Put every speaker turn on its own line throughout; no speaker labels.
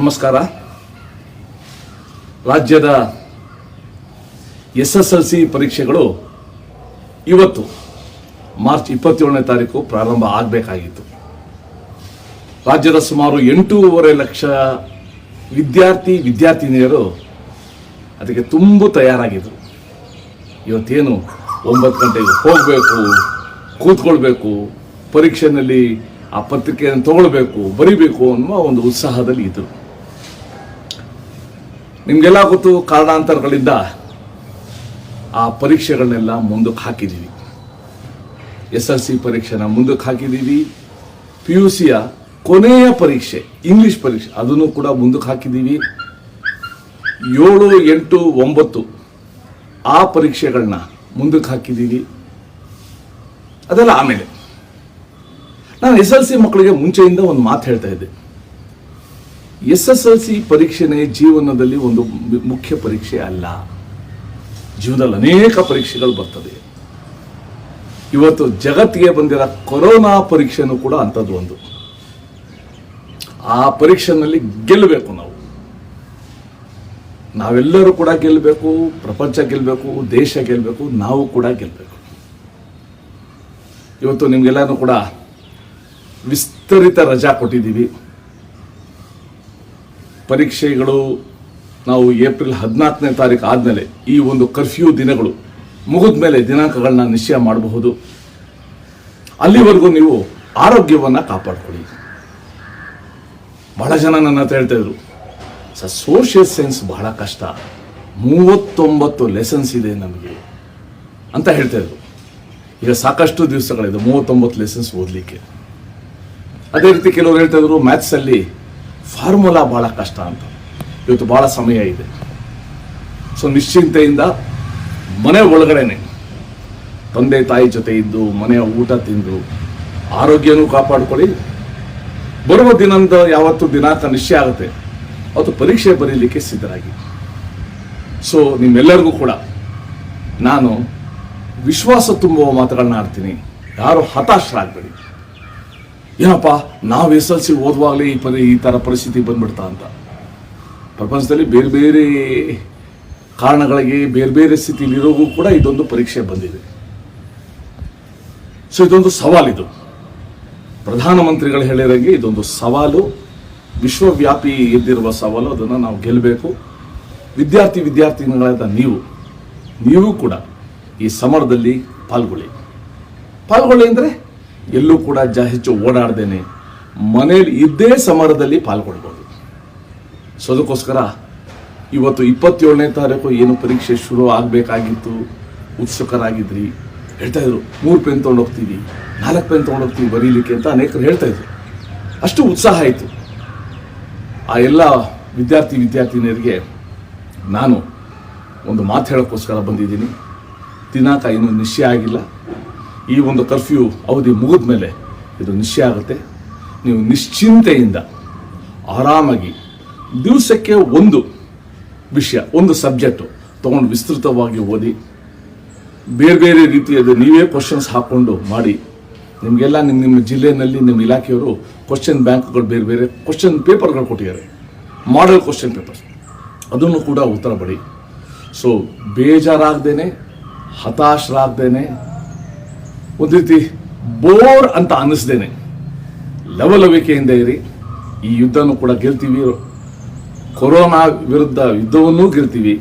ನಮಸ್ಕಾರ. ರಾಜ್ಯದ S S L C ಪರೀಕ್ಷೆಗಳು ಇವತ್ತು ಮಾರ್ಚ್ ಇಪ್ಪತ್ತೇಳನೇ ತಾರೀಕು ಪ್ರಾರಂಭ ಆಗಬೇಕಾಗಿತ್ತು. ರಾಜ್ಯದ ಸುಮಾರು ಎಂಟೂವರೆ ಲಕ್ಷ ವಿದ್ಯಾರ್ಥಿ, ವಿದ್ಯಾರ್ಥಿನಿಯರು ಅದಕ್ಕೆ ತುಂಬ ತಯಾರಾಗಿದ್ದರು ಇವತ್ತೇನು ಒಂಬತ್ತು ಗಂಟೆಗೆ ಹೋಗಬೇಕು, ಕೂತ್ಕೊಳ್ಬೇಕು, ಪರೀಕ್ಷೆಯಲ್ಲಿ ಆ ಪತ್ರಿಕೆಯನ್ನು ತಗೊಳ್ಬೇಕು, ಬರಿಬೇಕು ಅನ್ನುವ ಒಂದು ಉತ್ಸಾಹದಲ್ಲಿ ಇದ್ದರು ನಿಮಗೆಲ್ಲ ಗೊತ್ತು ಕಾರಣಾಂತರಗಳಿಂದ ಆ ಪರೀಕ್ಷೆಗಳನ್ನೆಲ್ಲ ಮುಂದಕ್ಕೆ ಹಾಕಿದ್ದೀವಿ. ಎಸ್ ಎಲ್ ಸಿ ಪರೀಕ್ಷೆನ ಮುಂದಕ್ಕೆ ಹಾಕಿದ್ದೀವಿ. ಪಿ ಯು ಸಿಯ ಕೊನೆಯ ಪರೀಕ್ಷೆ, ಇಂಗ್ಲಿಷ್ ಪರೀಕ್ಷೆ, ಅದನ್ನು ಕೂಡ ಮುಂದಕ್ಕೆ ಹಾಕಿದ್ದೀವಿ. ಏಳು, ಎಂಟು, ಒಂಬತ್ತು ಆ ಪರೀಕ್ಷೆಗಳನ್ನ ಮುಂದಕ್ಕೆ ಹಾಕಿದ್ದೀವಿ. ಅದೆಲ್ಲ ಆಮೇಲೆ. ನಾನು ಎಸ್ ಎಲ್ ಸಿ ಮಕ್ಕಳಿಗೆ ಮುಂಚೆಯಿಂದ ಒಂದು ಮಾತು ಹೇಳ್ತಾ ಇದ್ದೆ. ಎಸ್ ಎಸ್ ಎಲ್ ಸಿ ಪರೀಕ್ಷೆನೇ ಜೀವನದಲ್ಲಿ ಒಂದು ಮುಖ್ಯ ಪರೀಕ್ಷೆ ಅಲ್ಲ. ಜೀವನದಲ್ಲಿ ಅನೇಕ ಪರೀಕ್ಷೆಗಳು ಬರ್ತದೆ. ಇವತ್ತು ಜಗತ್ತಿಗೆ ಬಂದಿರೋ ಕೊರೋನಾ ಪರೀಕ್ಷೆನೂ ಕೂಡ ಅಂಥದ್ದು ಒಂದು. ಆ ಪರೀಕ್ಷೆನಲ್ಲಿ ಗೆಲ್ಲಬೇಕು ನಾವು. ನಾವೆಲ್ಲರೂ ಕೂಡ ಗೆಲ್ಲಬೇಕು, ಪ್ರಪಂಚ ಗೆಲ್ಲಬೇಕು, ದೇಶ ಗೆಲ್ಲಬೇಕು, ನಾವು ಕೂಡ ಗೆಲ್ಲಬೇಕು. ಇವತ್ತು ನಿಮ್ಗೆಲ್ಲನೂ ಕೂಡ ವಿಸ್ತರಿತ ರಜಾ ಕೊಟ್ಟಿದ್ದೀವಿ. ಪರೀಕ್ಷೆಗಳು ನಾವು ಏಪ್ರಿಲ್ ಹದಿನಾಲ್ಕನೇ ತಾರೀಕು ಆದಮೇಲೆ ಈ ಒಂದು ಕರ್ಫ್ಯೂ ದಿನಗಳು ಮುಗಿದ ಮೇಲೆ ದಿನಾಂಕಗಳನ್ನ ನಿಶ್ಚಯ ಮಾಡಬಹುದು. ಅಲ್ಲಿವರೆಗೂ ನೀವು ಆರೋಗ್ಯವನ್ನು ಕಾಪಾಡ್ಕೊಳ್ಳಿ. ಬಹಳ ಜನ ನನ್ನ ಹತ್ರ ಹೇಳ್ತಾ ಇದ್ರು, ಸರ್ ಸೋಷಿಯಲ್ ಸೈನ್ಸ್ ಬಹಳ ಕಷ್ಟ. ಮೂವತ್ತೊಂಬತ್ತು ಲೆಸನ್ಸ್ ಇದೆ ನಮಗೆ. ಅಂತ ಹೇಳ್ತಾ ಇದ್ರು. ಈಗ ಸಾಕಷ್ಟು ದಿವಸಗಳಿದೆ ಮೂವತ್ತೊಂಬತ್ತು ಲೆಸನ್ಸ್ ಓದಲಿಕ್ಕೆ. ಅದೇ ರೀತಿ ಕೆಲವರು ಹೇಳ್ತಾ ಇದ್ರು ಮ್ಯಾಥ್ಸಲ್ಲಿ ಫಾರ್ಮುಲಾ ಭಾಳ ಕಷ್ಟ ಅಂತ. ಇವತ್ತು ಭಾಳ ಸಮಯ ಇದೆ. ಸೊ ನಿಶ್ಚಿಂತೆಯಿಂದ ಮನೆ ಒಳಗಡೆನೆ ತಂದೆ ತಾಯಿ ಜೊತೆ ಇದ್ದು, ಮನೆಯ ಊಟ ತಿಂದು, ಆರೋಗ್ಯನೂ ಕಾಪಾಡ್ಕೊಳ್ಳಿ. ಬರುವ ದಿನದ ಯಾವತ್ತು ದಿನಾಂಕ ನಿಶ್ಚಯ ಆಗುತ್ತೆ. ಅವತ್ತು ಪರೀಕ್ಷೆ ಬರೀಲಿಕ್ಕೆ ಸಿದ್ಧರಾಗಿ. ಸೊ ನಿಮ್ಮೆಲ್ಲರಿಗೂ ಕೂಡ ನಾನು ವಿಶ್ವಾಸ ತುಂಬುವ ಮಾತುಗಳನ್ನ ಆಡ್ತೀನಿ ಯಾರು ಹತಾಶರಾಗಬೇಡಿ. ಏನಪ್ಪ, ನಾವು ಎಸ್ ಎಲ್ ಸಿ ಓದುವಾಗಲೇ ಈ ಪರಿ, ಈ ಥರ ಪರಿಸ್ಥಿತಿ ಬಂದ್ಬಿಡ್ತಾ ಅಂತ. ಪ್ರಪಂಚದಲ್ಲಿ ಬೇರೆ ಬೇರೆ ಕಾರಣಗಳಿಗೆ, ಬೇರೆ ಬೇರೆ ಸ್ಥಿತಿಲಿರೋಗೂ ಕೂಡ ಇದೊಂದು ಪರೀಕ್ಷೆ ಬಂದಿದೆ. ಸೊ ಇದೊಂದು ಸವಾಲಿದು ಪ್ರಧಾನಮಂತ್ರಿಗಳು ಹೇಳಿದಂಗೆ ಇದೊಂದು ಸವಾಲು. ವಿಶ್ವವ್ಯಾಪಿ ಎದ್ದಿರುವ ಸವಾಲು, ಅದನ್ನು ನಾವು ಗೆಲ್ಲಬೇಕು ವಿದ್ಯಾರ್ಥಿ ವಿದ್ಯಾರ್ಥಿನಿಗಳಾದ ನೀವು ನೀವು ಕೂಡ ಈ ಸಮರದಲ್ಲಿ ಪಾಲ್ಗೊಳ್ಳಿ. ಪಾಲ್ಗೊಳ್ಳಿ ಅಂದರೆ ಎಲ್ಲೂ ಕೂಡ ಜ ಹೆಚ್ಚು ಓಡಾಡ್ದೇನೆ. ಮನೇಲಿ ಇದ್ದೇ ಸಮರದಲ್ಲಿ ಪಾಲ್ಗೊಳ್ಬೋದು. ಸೊ ಅದಕ್ಕೋಸ್ಕರ ಇವತ್ತು ಇಪ್ಪತ್ತೇಳನೇ ತಾರೀಕು ಏನು ಪರೀಕ್ಷೆ ಶುರು ಆಗಬೇಕಾಗಿತ್ತು, ಉತ್ಸುಕರಾಗಿದ್ರಿ. ಹೇಳ್ತಾ ಇದ್ರು, ಮೂರು ಪೆನ್ ತೊಗೊಂಡೋಗ್ತೀವಿ ನಾಲ್ಕು ಪೆನ್ ತೊಗೊಂಡೋಗ್ತೀವಿ ಬರೀಲಿಕ್ಕೆ ಅಂತ ಅನೇಕರು ಹೇಳ್ತಾ ಇದ್ರು. ಅಷ್ಟು ಉತ್ಸಾಹ ಆಯಿತು. ಆ ಎಲ್ಲ ವಿದ್ಯಾರ್ಥಿ, ವಿದ್ಯಾರ್ಥಿನಿಯರಿಗೆ ನಾನು ಒಂದು ಮಾತು ಹೇಳೋಕ್ಕೋಸ್ಕರ ಬಂದಿದ್ದೀನಿ. ದಿನಾಂಕ ಇನ್ನೂ ನಿಶ್ಚಯ ಆಗಿಲ್ಲ. ಈ ಒಂದು ಕರ್ಫ್ಯೂ ಅವಧಿ ಮುಗಿದ ಮೇಲೆ ಇದು ನಿಶ್ಚಯ ಆಗುತ್ತೆ. ನೀವು ನಿಶ್ಚಿಂತೆಯಿಂದ ಆರಾಮಾಗಿ ದಿವಸಕ್ಕೆ ಒಂದು ವಿಷಯ, ಒಂದು ಸಬ್ಜೆಕ್ಟು ತೊಗೊಂಡು ವಿಸ್ತೃತವಾಗಿ ಓದಿ, ಬೇರೆ ಬೇರೆ ರೀತಿಯದು ನೀವೇ ಕ್ವಶನ್ಸ್ ಹಾಕ್ಕೊಂಡು ಮಾಡಿ. ನಿಮಗೆಲ್ಲ ನಿಮ್ಮ ನಿಮ್ಮ ಜಿಲ್ಲೆಯಲ್ಲಿ ನಿಮ್ಮ ಇಲಾಖೆಯವರು ಕ್ವಶನ್ ಬ್ಯಾಂಕ್ಗಳು ಬೇರೆ ಬೇರೆ ಕ್ವಶನ್ ಪೇಪರ್ಗಳು ಕೊಟ್ಟಿದ್ದಾರೆ. ಮಾಡಲ್ ಕ್ವಶನ್ ಪೇಪರ್ಸ್ ಅದನ್ನು ಕೂಡ ಉತ್ತರ ಬಡಿ ಸೊ ಬೇಜಾರಾಗ್ದೇನೆ, ಹತಾಶರಾಗ್ದೇನೆ ಒಂದು ರೀತಿ ಬೋರ್ ಅಂತ ಅನ್ನಿಸ್ದೇನೆ. ಲವಲವಿಕೆಯಿಂದ ಇರಿ. ಈ ಯುದ್ಧನೂ ಕೂಡ ಗೆಲ್ತೀವಿ ಕೊರೋನಾ ವಿರುದ್ಧ ಯುದ್ಧವನ್ನೂ ಗೆಲ್ತೀವಿ.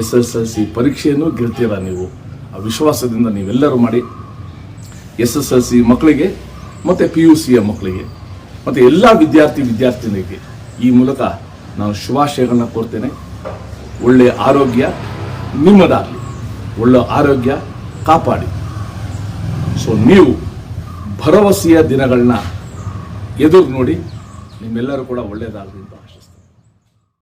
ಎಸ್ ಎಸ್ ಎಲ್ ಸಿ ಪರೀಕ್ಷೆಯನ್ನು ಗೆಲ್ತೀರಾ ನೀವು. ಆ ವಿಶ್ವಾಸದಿಂದ ನೀವೆಲ್ಲರೂ ಮಾಡಿ. ಎಸ್ ಎಸ್ ಎಲ್ ಸಿ ಮಕ್ಕಳಿಗೆ ಮತ್ತು ಪಿ ಯು ಸಿಯ ಮಕ್ಕಳಿಗೆ ಮತ್ತು ಎಲ್ಲ ವಿದ್ಯಾರ್ಥಿ ವಿದ್ಯಾರ್ಥಿನಿಗೆ ಈ ಮೂಲಕ ನಾನು ಶುಭಾಶಯಗಳನ್ನ ಕೋರ್ತೇನೆ. ಒಳ್ಳೆಯ ಆರೋಗ್ಯ, ನಿಮ್ಮದಾಗಲಿ. ಒಳ್ಳೆಯ ಆರೋಗ್ಯ, ಕಾಪಾಡಿ. ಸೊ ನೀವು ಭರವಸೆಯ ದಿನಗಳನ್ನ ಎದುರು ನೋಡಿ ನಿಮ್ಮೆಲ್ಲರೂ ಕೂಡ ಒಳ್ಳೆಯದಾಗಲಿ ಅಂತ